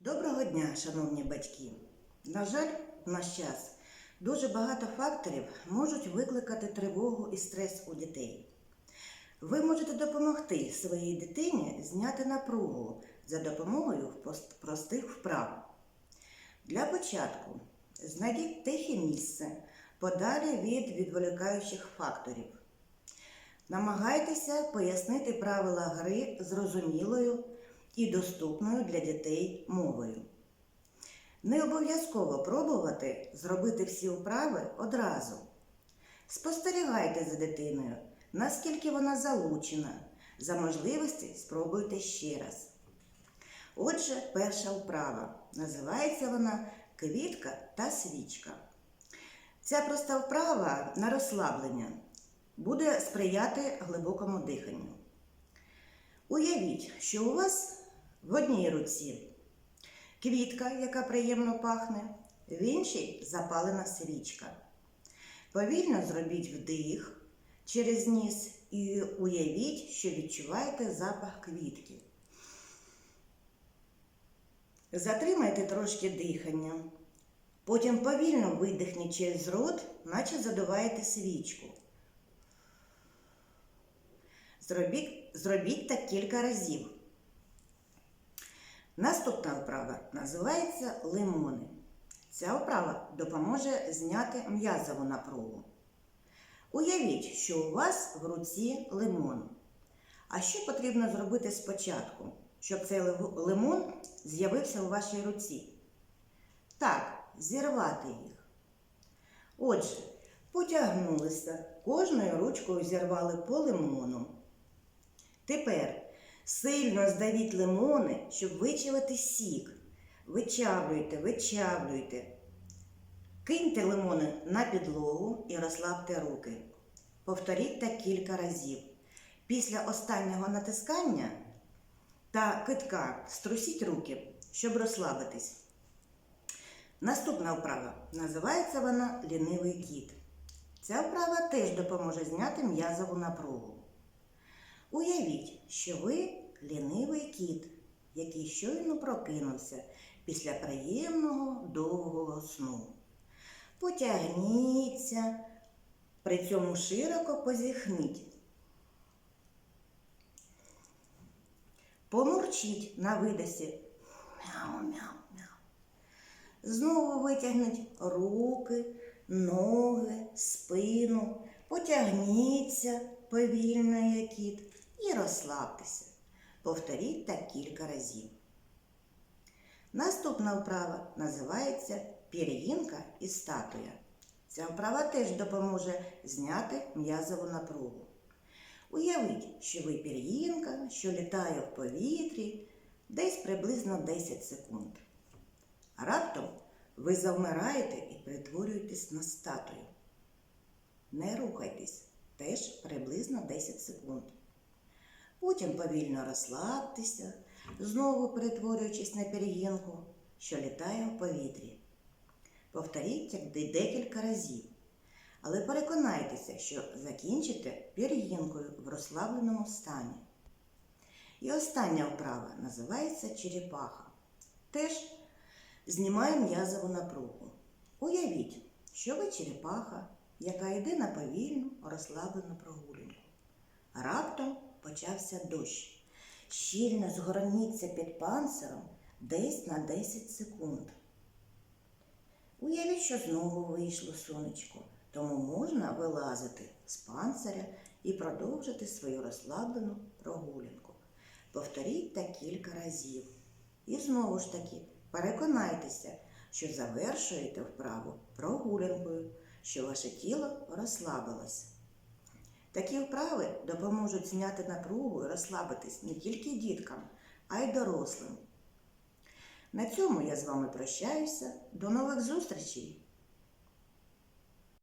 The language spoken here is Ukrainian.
Доброго дня, шановні батьки! На жаль, в наш час дуже багато факторів можуть викликати тривогу і стрес у дітей. Ви можете допомогти своїй дитині зняти напругу за допомогою простих вправ. Для початку знайдіть тихе місце подалі від відволікаючих факторів. Намагайтеся пояснити правила гри зрозумілою і доступною для дітей мовою. Не обов'язково пробувати зробити всі вправи одразу. Спостерігайте за дитиною, наскільки вона залучена. За можливості спробуйте ще раз. Отже, перша вправа. Називається вона квітка та свічка. Ця проста вправа на розслаблення буде сприяти глибокому диханню. Уявіть, що у вас в одній руці квітка, яка приємно пахне, в іншій запалена свічка. Повільно зробіть вдих через ніс і уявіть, що відчуваєте запах квітки. Затримайте трошки дихання. Потім повільно видихніть через рот, наче задуваєте свічку. Зробіть, зробіть так кілька разів. Наступна вправа називається лимони. Ця вправа допоможе зняти м'язову напругу. Уявіть, що у вас в руці лимон. А що потрібно зробити спочатку, щоб цей лимон з'явився у вашій руці? Так, зірвати їх. Отже, потягнулися, кожною ручкою зірвали по лимону. Тепер сильно здавіть лимони, щоб вичавити сік. Вичавлюйте, вичавлюйте. Киньте лимони на підлогу і розслабте руки. Повторіть так кілька разів. Після останнього натискання та китка струсіть руки, щоб розслабитись. Наступна вправа називається вона лінивий кіт. Ця вправа теж допоможе зняти м'язову напругу. Уявіть, що ви лінивий кіт, який щойно прокинувся після приємного довгого сну. Потягніться, при цьому широко позіхніть. Помурчіть на видосі. Мяу-мяу-мяу. Знову витягніть руки, ноги, спину, потягніться повільно, як кіт, і розслабтеся. Повторіть так кілька разів. Наступна вправа називається пір'їнка і статуя. Ця вправа теж допоможе зняти м'язову напругу. Уявіть, що ви пір'їнка, що літає в повітрі десь приблизно 10 секунд. Раптом ви завмираєте і перетворюєтесь на статую. Не рухайтесь, теж приблизно 10 секунд. Потім повільно розслабтеся, знову перетворюючись на пір'їнку, що літає в повітрі. Повторіть де- декілька разів, але переконайтеся, що закінчите пір'їнкою в розслабленому стані. І остання вправа називається черепаха. Теж знімає м'язову напругу. Уявіть, що ви черепаха, яка йде на повільну розслаблену прогулянку. Раптом почався дощ. Щільно згорніться під панциром десь на 10 секунд. Уявіть, що знову вийшло сонечко, тому можна вилазити з панциря і продовжити свою розслаблену прогулянку. Повторіть так кілька разів. І знову ж таки переконайтеся, що завершуєте вправу прогулянкою, що ваше тіло розслабилось. Такі вправи допоможуть зняти напругу і розслабитись не тільки діткам, а й дорослим. На цьому я з вами прощаюся. До нових зустрічей!